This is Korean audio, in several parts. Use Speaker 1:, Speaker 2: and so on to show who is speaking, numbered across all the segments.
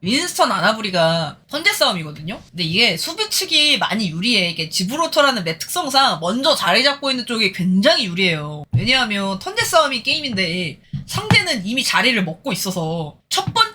Speaker 1: 윈스턴 아나브리가 현대 싸움이거든요. 근데 이게 수비 측이 많이 유리해. 이게 지브로터라는 맵 특성상 먼저 자리 잡고 있는 쪽이 굉장히 유리해요. 왜냐하면 턴대 싸움이 게임인데 상대는 이미 자리를 먹고 있어서 첫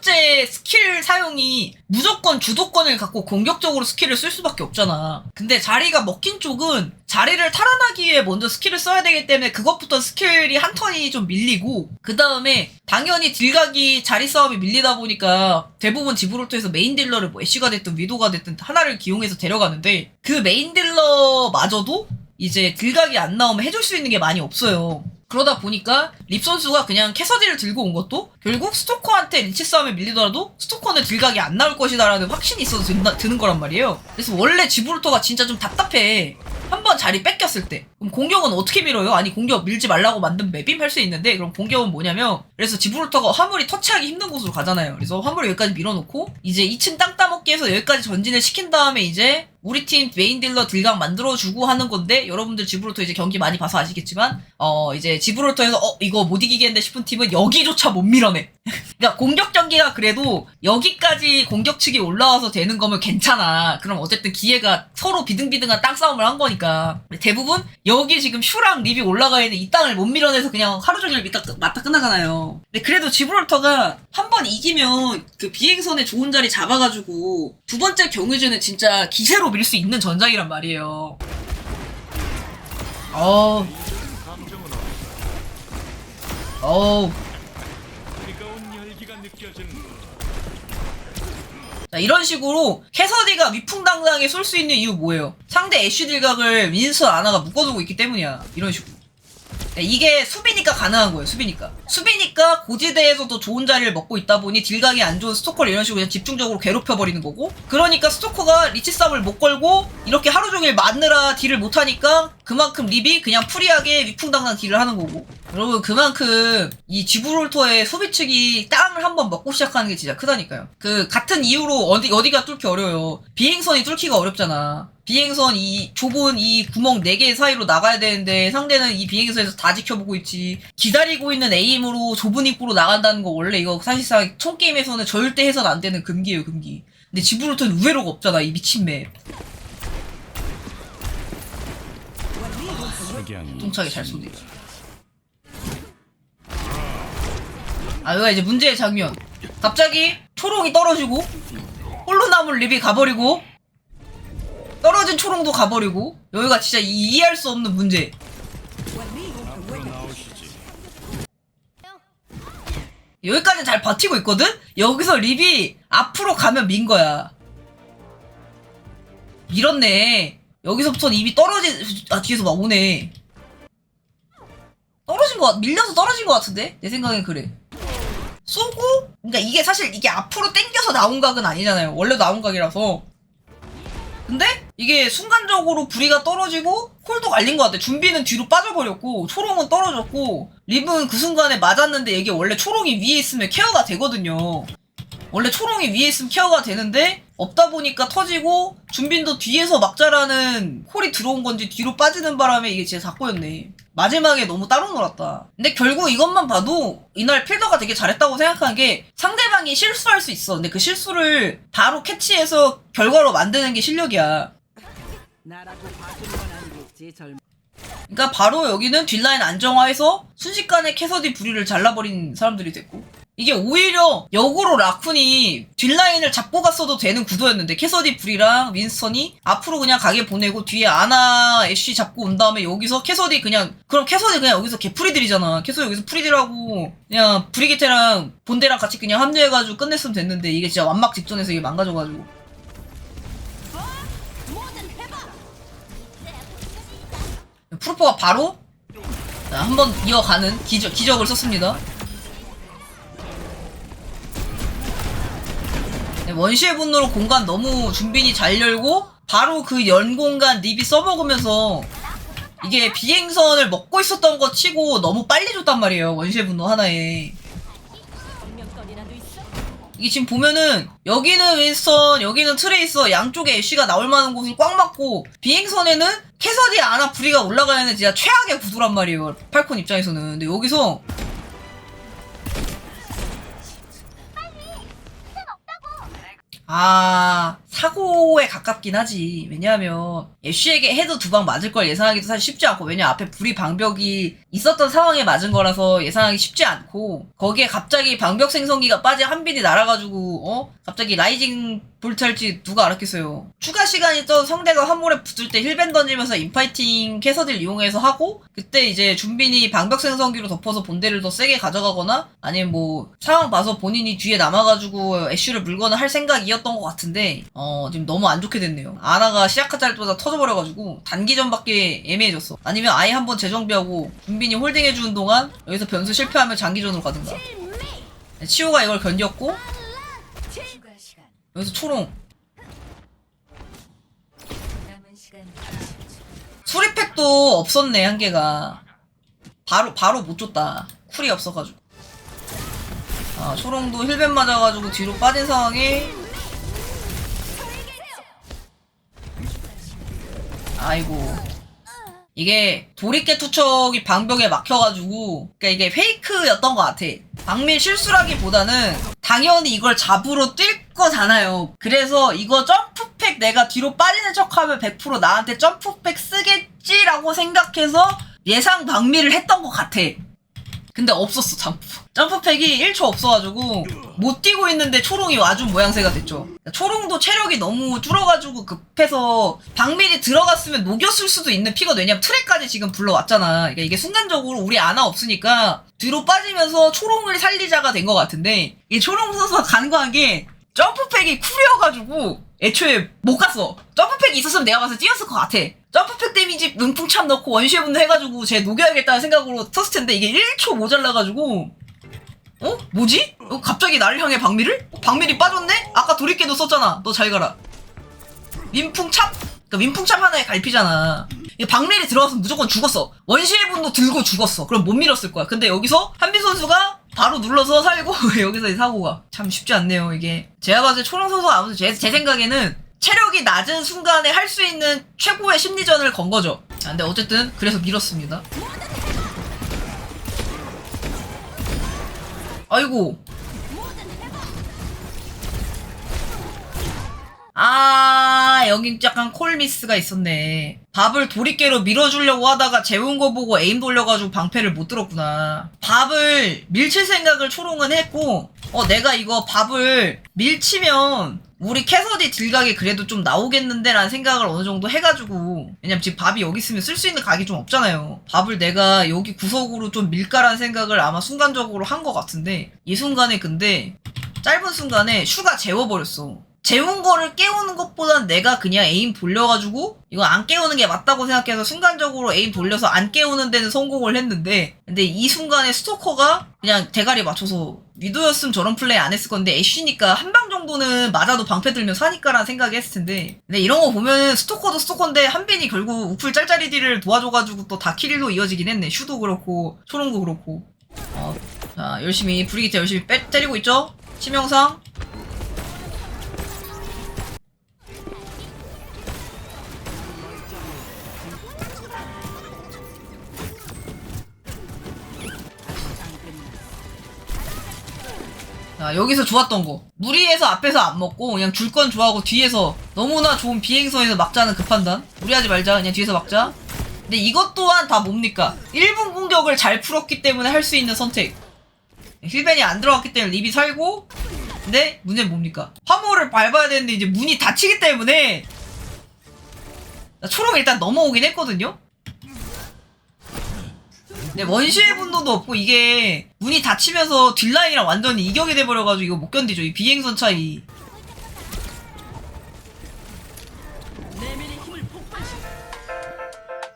Speaker 1: 번째 스킬 사용이 무조건 주도권을 갖고 공격적으로 스킬을 쓸 수밖에 없잖아. 근데 자리가 먹힌 쪽은 자리를 탈환하기 위해 먼저 스킬을 써야 되기 때문에 그것부터 스킬이 한 턴이 좀 밀리고 그 다음에 당연히 딜각이 자리 싸움이 밀리다 보니까 대부분 지브롤 터에서 메인 딜러를 뭐 애쉬가 됐든 위도가 됐든 하나를 기용해서 데려가는데 그 메인 딜러마저도 이제 딜각이 안 나오면 해줄 수 있는 게 많이 없어요. 그러다 보니까 립 선수가 그냥 캐서디를 들고 온 것도 결국 스토커한테 리치 싸움에 밀리더라도 스토커는 딜각이 안 나올 것이다라는 확신이 있어서 드는 거란 말이에요. 그래서 원래 지브롤터가 진짜 좀 답답해. 한 번 자리 뺏겼을 때. 그럼 공격은 어떻게 밀어요? 아니 공격 밀지 말라고 만든 맵임 할 수 있는데 그럼 공격은 뭐냐면 그래서 지브롤터가 화물이 터치하기 힘든 곳으로 가잖아요. 그래서 화물을 여기까지 밀어놓고 이제 2층 땅 따먹기 해서 여기까지 전진을 시킨 다음에 이제 우리 팀 메인 딜러 딜각 만들어주고 하는 건데 여러분들 지브롤터 이제 경기 많이 봐서 아시겠지만 어 이제 지브롤터에서 어 이거 못 이기겠는데 싶은 팀은 여기조차 못 밀어내. 그러니까 공격 경기가 그래도 여기까지 공격 측이 올라와서 되는 거면 괜찮아. 그럼 어쨌든 기회가 서로 비등비등한 땅 싸움을 한 거니까. 대부분 여기 지금 슈랑 립이 올라가 있는 이 땅을 못 밀어내서 그냥 하루 종일 맞다, 맞다 끝나잖아요. 근데 그래도 지브롤터가 한 번 이기면 그 비행선에 좋은 자리 잡아가지고 두 번째 경유지는 진짜 기세로 밀 수 있는 전장이란 말이에요. 어, 어 자, 이런 식으로 캐서디가 위풍당당하게 쏠 수 있는 이유 뭐예요? 상대 애쉬 딜각을 윈스 아나가 묶어두고 있기 때문이야. 이런 식으로. 네, 이게 수비니까 가능한 거예요. 수비니까. 수비니까 고지대에서도 좋은 자리를 먹고 있다 보니 딜각이 안 좋은 스토커를 이런 식으로 그냥 집중적으로 괴롭혀버리는 거고. 그러니까 스토커가 리치 싸움을 못 걸고 이렇게 하루 종일 맞느라 딜을 못하니까 그만큼 립이 그냥 프리하게 위풍당당 딜을 하는 거고. 여러분 그만큼 이 지브롤터의 소비 측이 땅을 한번 먹고 시작하는 게 진짜 크다니까요. 그 같은 이유로 어디 어디가 뚫기 어려워요. 비행선이 뚫기가 어렵잖아. 비행선 이 좁은 이 구멍 4개 사이로 나가야 되는데 상대는 이 비행선에서 다 지켜보고 있지. 기다리고 있는 에임으로 좁은 입구로 나간다는 거 원래 이거 사실상 총게임에서는 절대 해서는 안 되는 금기예요, 금기. 근데 지브롤터는 우회로가 없잖아, 이 미친 맵. 똥차게 잘 쏘네. 아, 여기가 이제 문제의 장면. 갑자기 초롱이 떨어지고, 홀로 남은 립이 가버리고, 떨어진 초롱도 가버리고, 여기가 진짜 이- 이해할 수 없는 문제. 여기까지는 잘 버티고 있거든? 여기서 립이 앞으로 가면 민 거야. 밀었네. 여기서부터는 입이 떨어진, 아, 뒤에서 막 오네. 떨어진 거, 같- 밀려서 떨어진 거 같은데? 내 생각엔 그래. 쏘고, 그러니까 이게 사실 이게 앞으로 당겨서 나온 각은 아니잖아요. 원래 나온 각이라서. 근데 이게 순간적으로 부리가 떨어지고 홀도 갈린 것 같아. 준비는 뒤로 빠져버렸고 초롱은 떨어졌고 립은 그 순간에 맞았는데 이게 원래 초롱이 위에 있으면 케어가 되거든요. 원래 초롱이 위에 있으면 케어가 되는데 없다 보니까 터지고 준빈도 뒤에서 막자라는 콜이 들어온 건지 뒤로 빠지는 바람에 이게 진짜 사고였네. 마지막에 너무 따로 놀았다. 근데 결국 이것만 봐도 이날 필더가 되게 잘했다고 생각하는 게 상대방이 실수할 수 있어. 근데 그 실수를 바로 캐치해서 결과로 만드는 게 실력이야. 그러니까 바로 여기는 뒷라인 안정화해서 순식간에 캐서디 부리를 잘라버린 사람들이 됐고 이게 오히려 역으로 라쿤이 뒷라인을 잡고 갔어도 되는 구도였는데 캐서디 부리랑 윈스턴이 앞으로 그냥 가게 보내고 뒤에 아나 애쉬 잡고 온 다음에 여기서 캐서디 그냥 그럼 캐서디 그냥 여기서 개프리들이잖아 캐서디 여기서 프리들하고 그냥 브리기테랑 본대랑 같이 그냥 합류해가지고 끝냈으면 됐는데 이게 진짜 완막 직전에서 이게 망가져가지고 프로포가 바로 한 번 이어가는 기적, 기적을 썼습니다. 원시의 분노로 공간 너무 준빈이 잘 열고 바로 그 연 공간 립이 써먹으면서 이게 비행선을 먹고 있었던 거 치고 너무 빨리 줬단 말이에요. 원시의 분노 하나에. 이게 지금 보면은 여기는 윈스턴 여기는 트레이서 양쪽에 애쉬가 나올 만한 곳을 꽉 막고 비행선에는 캐서디 아나 브리가 올라가는 진짜 최악의 구도란 말이에요 팔콘 입장에서는 근데 여기서 아, 사고에 가깝긴 하지. 왜냐하면, 애쉬에게 해도 두 방 맞을 걸 예상하기도 사실 쉽지 않고, 왜냐 앞에 불이 방벽이 있었던 상황에 맞은 거라서 예상하기 쉽지 않고, 거기에 갑자기 방벽 생성기가 빠져 한빈이 날아가지고, 어? 갑자기 라이징 할지 누가 알았겠어요. 추가 시간이 또 상대가 화물에 붙을 때 힐밴 던지면서 인파이팅 캐서딜 이용해서 하고, 그때 이제 준빈이 방벽 생성기로 덮어서 본대를 더 세게 가져가거나, 아니면 뭐, 상황 봐서 본인이 뒤에 남아가지고 애쉬를 물거나 할 생각이었던 것 같은데, 어, 지금 너무 안 좋게 됐네요. 아나가 시작하자마자 터져버려가지고, 단기전밖에 애매해졌어. 아니면 아예 한번 재정비하고, 준빈이 홀딩해주는 동안, 여기서 변수 실패하면 장기전으로 가든가. 치호가 이걸 견뎠고, 여기서 초롱. 수리팩도 없었네, 한 개가. 바로, 바로 못 줬다. 쿨이 없어가지고. 아, 초롱도 힐벤 맞아가지고 뒤로 빠진 상황에. 아이고. 이게 도리깨 투척이 방벽에 막혀가지고, 그니까 이게 페이크였던 것 같아. 박밀 실수라기보다는 당연히 이걸 잡으러 뛸 거잖아요. 그래서 이거 점프팩 내가 뒤로 빠지는 척하면 100% 나한테 점프팩 쓰겠지라고 생각해서 예상 박밀을 했던 것 같아. 근데 없었어 점프 점프팩이 1초 없어가지고 못 뛰고 있는데 초롱이 와준 모양새가 됐죠 초롱도 체력이 너무 줄어가지고 급해서 박밀이 들어갔으면 녹였을 수도 있는 피가 왜냐면 트랙까지 지금 불러왔잖아 그러니까 이게 순간적으로 우리 아나 없으니까 뒤로 빠지면서 초롱을 살리자가 된 것 같은데 이 초롱 선수가 간과한 게 점프팩이 쿨이어가지고 애초에 못 갔어. 점프팩이 있었으면 내가 봐서 뛰었을 것 같아. 점프팩 데미지 응풍참 넣고 원시의 분도 해가지고 쟤 녹여야겠다는 생각으로 섰을 텐데 이게 1초 모자라가지고 어? 뭐지? 어, 갑자기 나를 향해 박미를? 어, 박밀이 빠졌네? 아까 도리깨도 썼잖아. 너 잘 가라. 민풍참? 그러니까 민풍참 하나에 갈피잖아. 이 박밀이 들어가서 무조건 죽었어. 원시의 분도 들고 죽었어. 그럼 못 밀었을 거야. 근데 여기서 한빈 선수가 바로 눌러서 살고 여기서 이 사고가 참 쉽지 않네요 이게. 제가 봤을 때 초롱 선수가 아무튼 제, 제 생각에는 체력이 낮은 순간에 할 수 있는 최고의 심리전을 건 거죠. 아, 근데 어쨌든 그래서 밀었습니다. 아이고. 아, 여긴 약간 콜미스가 있었네. 밥을 도리깨로 밀어주려고 하다가 재운 거 보고 에임 돌려가지고 방패를 못 들었구나. 밥을 밀칠 생각을 초롱은 했고, 어, 내가 이거 밥을 밀치면 우리 캐서디 딜각이 그래도 좀 나오겠는데 라는 생각을 어느 정도 해가지고 왜냐면 지금 밥이 여기 있으면 쓸 수 있는 각이 좀 없잖아요. 밥을 내가 여기 구석으로 좀 밀까라는 생각을 아마 순간적으로 한 것 같은데 이 순간에 근데 짧은 순간에 슈가 재워버렸어 재운 거를 깨우는 것보단 내가 그냥 에임 돌려가지고 이거 안 깨우는 게 맞다고 생각해서 순간적으로 에임 돌려서 안 깨우는 데는 성공을 했는데 근데 이 순간에 스토커가 그냥 대가리 맞춰서 위도였으면 저런 플레이 안 했을 건데 애쉬니까 한 방 정도는 맞아도 방패 들면 사니까라는 생각이 했을 텐데. 근데 이런 거 보면 스토커도 스토커인데 한빈이 결국 우풀 짤짤이디를 도와줘가지고 또 다 킬로 이어지긴 했네. 슈도 그렇고 초롱도 그렇고. 어, 자 열심히 브리기테 열심히 빼, 때리고 있죠? 치명상 자, 여기서 좋았던 거. 무리해서 앞에서 안 먹고, 그냥 줄 건 좋아하고 뒤에서 너무나 좋은 비행선에서 막자는 그 판단. 무리하지 말자. 그냥 뒤에서 막자. 근데 이것 또한 다 뭡니까? 1분 공격을 잘 풀었기 때문에 할 수 있는 선택. 힐벤이 안 들어갔기 때문에 립이 살고, 근데 문제는 뭡니까? 화물을 밟아야 되는데 이제 문이 닫히기 때문에, 나 초록 일단 넘어오긴 했거든요? 근데 원시의 분도도 없고 이게 문이 닫히면서 뒷라인이랑 완전히 이격이 돼버려가지고 이거 못 견디죠 이 비행선 차이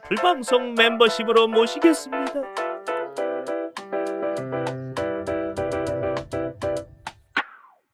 Speaker 2: 불방송 멤버십으로 모시겠습니다.